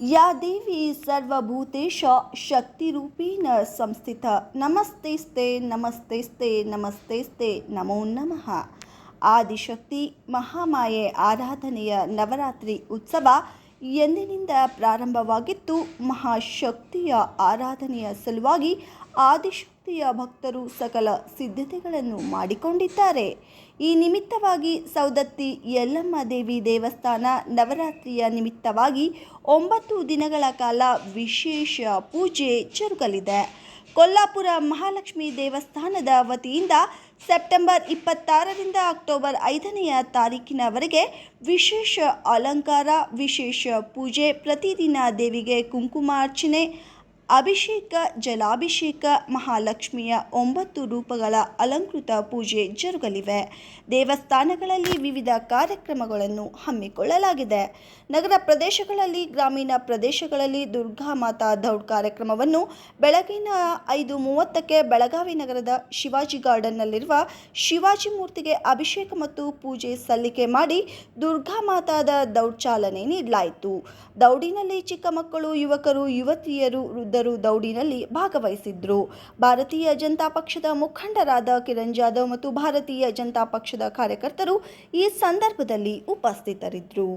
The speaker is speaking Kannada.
ಯಾ ದೇವಿ ಸರ್ವಭೂತೇಶ ಶಕ್ತಿರೂಪೇಣ ಸಂಸ್ಥಿತ ನಮಸ್ತೇಸ್ತೆ ನಮಸ್ತೇಸ್ತೆ ನಮಸ್ತೇಸ್ತೆ ನಮೋ ನಮಃ ಆದಿಶಕ್ತಿ ಮಹಾಮಾಯೆ ಆರಾಧನೆಯ ನವರಾತ್ರಿ ಉತ್ಸವ ಎಂದಿನಿಂದ ಪ್ರಾರಂಭವಾಗಿತ್ತು. ಮಹಾಶಕ್ತಿಯ ಆರಾಧನೆಯ ಸಲುವಾಗಿ ಆದಿಶಕ್ತಿ ಆದಿಶಕ್ತಿಯ ಭಕ್ತರು ಸಕಲ ಸಿದ್ಧತೆಗಳನ್ನು ಮಾಡಿಕೊಂಡಿದ್ದಾರೆ. ಈ ನಿಮಿತ್ತವಾಗಿ ಸೌದತ್ತಿ ಯಲ್ಲಮ್ಮ ದೇವಿ ದೇವಸ್ಥಾನ ನವರಾತ್ರಿಯ ನಿಮಿತ್ತವಾಗಿ ಒಂಬತ್ತು ದಿನಗಳ ಕಾಲ ವಿಶೇಷ ಪೂಜೆ ಜರುಗಲಿದೆ. ಕೊಲ್ಲಾಪುರ ಮಹಾಲಕ್ಷ್ಮಿ ದೇವಸ್ಥಾನದ ವತಿಯಿಂದ ಸೆಪ್ಟೆಂಬರ್ ಇಪ್ಪತ್ತಾರರಿಂದ ಅಕ್ಟೋಬರ್ ಐದನೆಯ ತಾರೀಕಿನವರೆಗೆ ವಿಶೇಷ ಅಲಂಕಾರ, ವಿಶೇಷ ಪೂಜೆ ಪ್ರತಿದಿನ ದೇವಿಗೆ ಕುಂಕುಮಾರ್ಚನೆ ಅಭಿಷೇಕ, ಜಲಾಭಿಷೇಕ, ಮಹಾಲಕ್ಷ್ಮಿಯ ಒಂಬತ್ತು ರೂಪಗಳ ಅಲಂಕೃತ ಪೂಜೆ ಜರುಗಲಿವೆ. ದೇವಸ್ಥಾನಗಳಲ್ಲಿ ವಿವಿಧ ಕಾರ್ಯಕ್ರಮಗಳನ್ನು ಹಮ್ಮಿಕೊಳ್ಳಲಾಗಿದೆ. ನಗರ ಪ್ರದೇಶಗಳಲ್ಲಿ, ಗ್ರಾಮೀಣ ಪ್ರದೇಶಗಳಲ್ಲಿ ದುರ್ಗಾ ಮಾತಾ ದೌಡ್ ಕಾರ್ಯಕ್ರಮವನ್ನು ಬೆಳಗಿನ ಐದು ಮೂವತ್ತಕ್ಕೆ ಬೆಳಗಾವಿ ನಗರದ ಶಿವಾಜಿ ಗಾರ್ಡನ್ನಲ್ಲಿರುವ ಶಿವಾಜಿ ಮೂರ್ತಿಗೆ ಅಭಿಷೇಕ ಮತ್ತು ಪೂಜೆ ಸಲ್ಲಿಕೆ ಮಾಡಿ ದುರ್ಗಾ ಮಾತಾದ ದೌಡ್ ಚಾಲನೆ ನೀಡಲಾಯಿತು. ದೌಡಿನಲ್ಲಿ ಚಿಕ್ಕ ಮಕ್ಕಳು, ಯುವಕರು, ಯುವತಿಯರು ವೃದ್ಧರು ದೌಡಿನಲ್ಲಿ ಭಾಗವಹಿಸಿದ್ರು. ಭಾರತೀಯ ಜನತಾ ಪಕ್ಷದ ಮುಖಂಡರಾದ ಕಿರಣ್ ಜಾಧವ್ ಮತ್ತು ಭಾರತೀಯ ಜನತಾ ಪಕ್ಷದ ಕಾರ್ಯಕರ್ತರು ಈ ಸಂದರ್ಭದಲ್ಲಿ ಉಪಸ್ಥಿತರಿದ್ದರು